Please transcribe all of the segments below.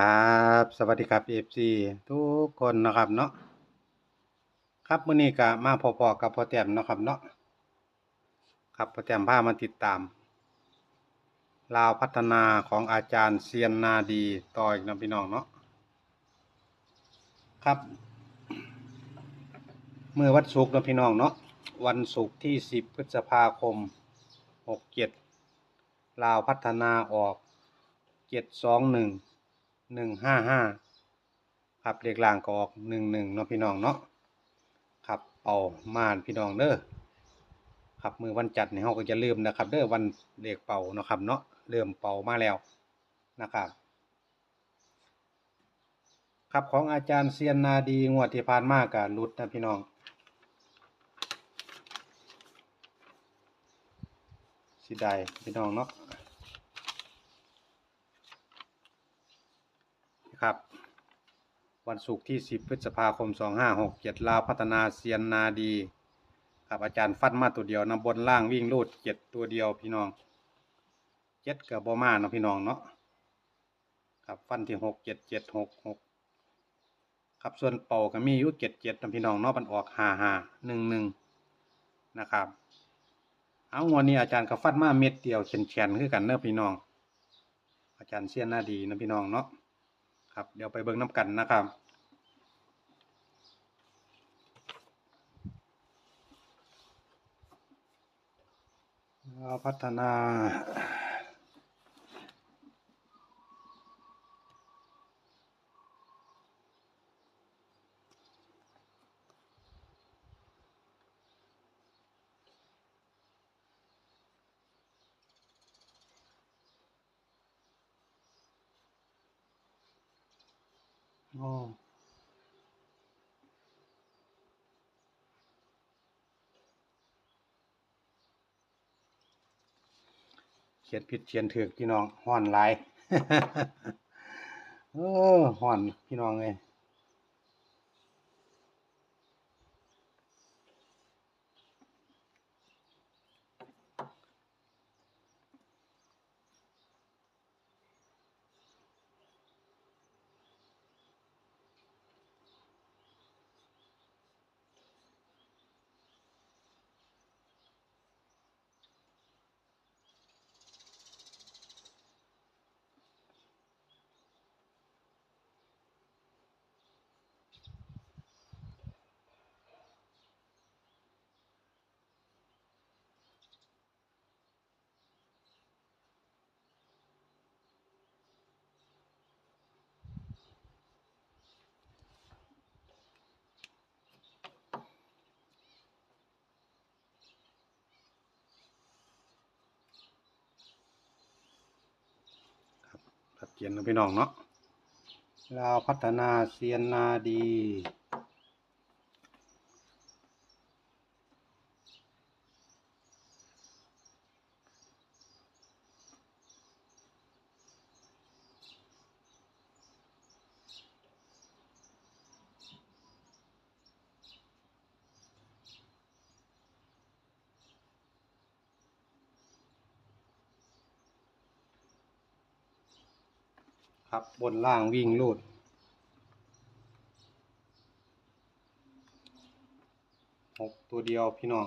ครับสวัสดีครับ FC ทุกคนนะครับเนาะครับมื้อนี้ก็มาพอๆกับพ่อแต้มเนาะครับเนาะครับพ่อแต้มพามาติดตาม ลาวพัฒนาของอาจารย์เซียนนาดีต่ออีกนะพี่น้องเนาะครับเมื่อวันศุกร์นะพี่น้องเนาะวันศุกร์ที่10พฤษภาคม67ลาวพัฒนาออก721หนึ่ง หนึ่งห้าห้าครับเลขล่างก็ออกหนึ่งหนึ่งเนาะพี่น้องเนาะครับเอาม่านพี่น้องเด้อครับมือวันจัดเนี่ยเราก็จะลืมนะครับ เด้อวันเลขเป่าเนาะครับ เนาะเริ่มเป่ามาแล้วนะครับ ครับของอาจารย์เซียนนาดีงวดที่ผ่านมากับรุดนะพี่น้องสิได้พี่น้องเนาะ ครับ วันศุกร์ที่ 10 พฤษภาคม 2567 ลาวพัฒนาเซียนนาดี ครับอาจารย์ฟัดมาตัวเดียวนะบนล่างวิ่งรูดเจ็ดตัวเดียวพี่น้องเจ็ดกับบอมาเนาะพี่น้องเนาะครับฟันที่หกเจ็ดเจ็ดหกหกครับส่วนเป่าก็มีอยู่เจ็ดเจ็ดนะพี่น้องเนาะมันออกห้าห้าหนึ่งหนึ่งนะครับเอางวันนี้อาจารย์ก็ฟัดมาเม็ดเดียวเฉียนเฉียนคือกันเนอะพี่น้อง อาจารย์เซียนนาดีนะพี่น้องเนาะ ครับเดี๋ยวไปเบิ่งน้ำกันนะครับเราพัฒนา โอ้เขียนผิดเขียนถือพี่น้องห่อนลาย เออห่อนพี่น้องเลย ชัดเจนนะพี่น้องเนาะเราวพัฒนาเซียนนาดี ครับบนล่างวิ่งลูด หกตัวเดียวพี่น้อง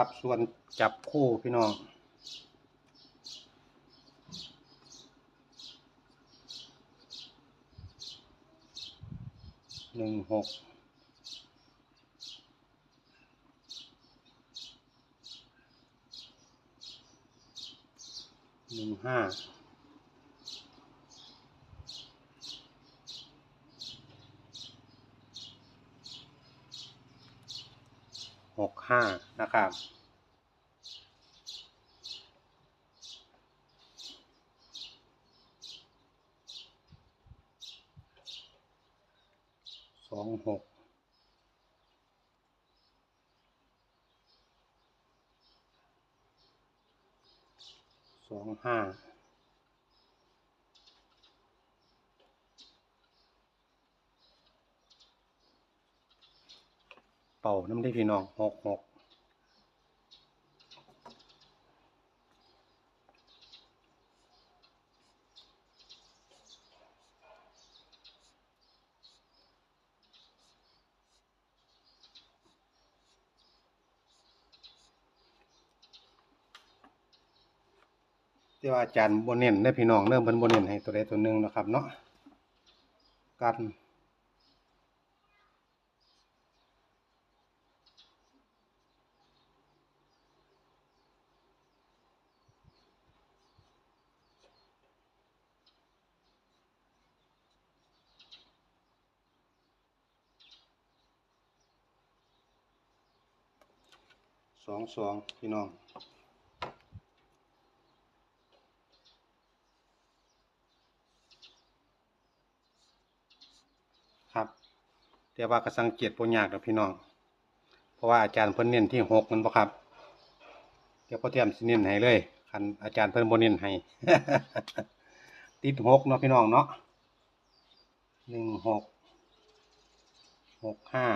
ครับส่วนจับคู่พี่น้องหนึ่งหกหนึ่งห้า หกห้านะครับ สองหกสองห้าาน้ำได้พี่น้องหกหกที่ว่าอาจารย์บนเน้นได้พี่น้องเริ่มเพิ่นบนเน้นให้ตัวใดตัวหนึ่งนะครับเนาะกัน สองสองพี่น้องครับแต่ว่าก็สังเกตบ่ยากดอกพี่น้อง เพราะว่าอาจารย์เพิ่นเน้นที่หกมันบ่ครับ เดี๋ยวพ่อเตรียมสิเน้นให้เลยคันอาจารย์เพิ่นบ่เน้นให้ ติดหกเนาะพี่น้องเนาะหนึ่งหกหกห้า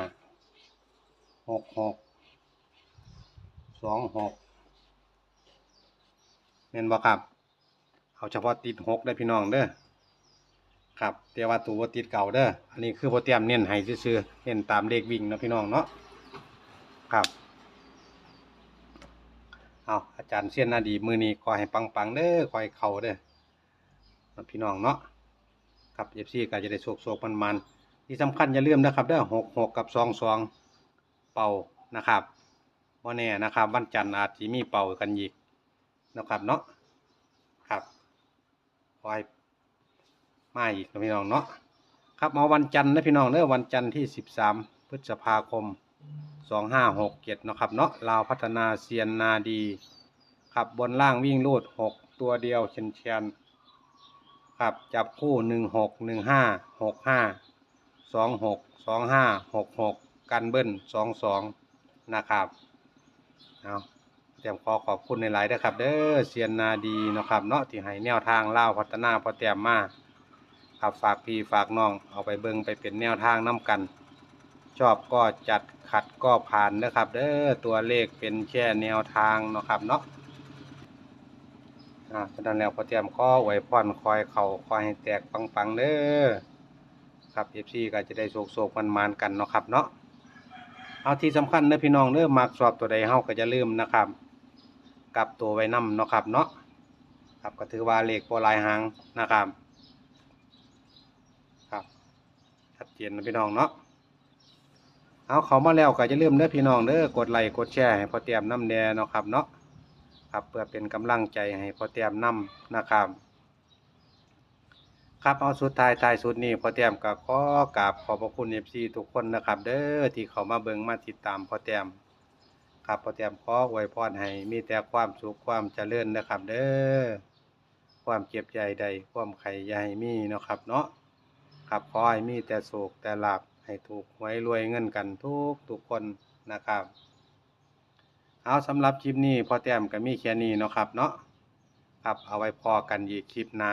หกหก สองหกแม่นบ่ครับ เอาเฉพาะติดหกได้พี่น้องเด้อครับแต่ว่าตัวติดเก่าเด้ออันนี้คือโปรเตียมเน้นให้ซื่อเน้นตามเลขวิ่งนะพี่น้องเนาะครับเอาอาจารย์เสียนนาดีมือนี้ขอให้ปังๆเด้อขอให้เข้าเด้อพี่น้องเนาะครับ FC ก็จะได้โชคๆมันๆที่สำคัญอย่าลืมนะครับเด้อ66กับ22เป่านะครับ บ่แน่นะครับ วันจันทร์อาจสิมีเป่ากันอีกนะครับเนาะครับขอให้มาอีกนะพี่น้องเนาะครับมาวันจันทร์นะพี่น้องเนอะวันจันทร์ที่13พฤษภาคม2567เจ็ดนะครับเนาะลาวพัฒนาเซียนนาดี ครับบนล่างวิ่งลูด6ตัวเดียวเชนเชียนครับจับคู่16 15 65 26 25 66กันเบิ้ล22นะครับ เอาเตรียมขอขอบคุณในหลายๆด้ครับ เด้อเซียนนาดีเนาะครับเนาะที่ให้แนวทางเล่าพัฒนาพอเตรียมมาครับฝากพี่ฝากน้องเอาไปเบิ่งไปเป็นแนวทางน้กัน ชอบก็จัดขัดก็ผ่านนะครับ เด้อตัวเลขเป็นแค่แนวทางเนาะครับเนาะอ่าฉะนั้นแล้วพอเตรียมข้อไว้พรคอยเข่าคอยให้แตกปังๆเด้อครับเอฟซีก็จะได้โศกโศกมันมานกันเนาะครับเนาะ เอาที่สำคัญเด้อพี่น้องเด้อมักสอบตัวใดเฮาก็จะลืมนะครับกลับตัวไว้นํเนาะครับเนาะครับก็ถือว่าเลขบ่หลายหางนะครับครับชัดเจนนะพี่น้องเนาะเอาเขามาแล้วก็จะเริ่าลืมเด้อพี่น้องเด้อกดไลค์กดแชร์ให้พอเตรียมน้ำแดงเนาะครับเนาะครับเพื่อเป็นกำลังใจให้พอเตรียมน้ำนะครับ ครับเอาสุดท้ายท้ายสุดนี้พอเตรียมก็ขอกราบขอบพระคุณ FC ทุกคนนะครับ เด้อที่เขามาเบิ่งมาติดตามพอเตรียมครับพอเตรียมขออวยพรให้มีแต่ความสุขความเจริญนะครับ เด้อความเจ็บใจใดความไข่ใหญ่มีเนาะครับ เนาะครับขอให้มีแต่โศกแต่ลาบให้ถูกหวยรวยเงินกันทุกทุกคนนะครับ เอาสำหรับคลิปนี้พอแต้มก็มีแค่นี้เนาะครับ เนาะครับเอาไว้พอกันอีกคลิปหน้า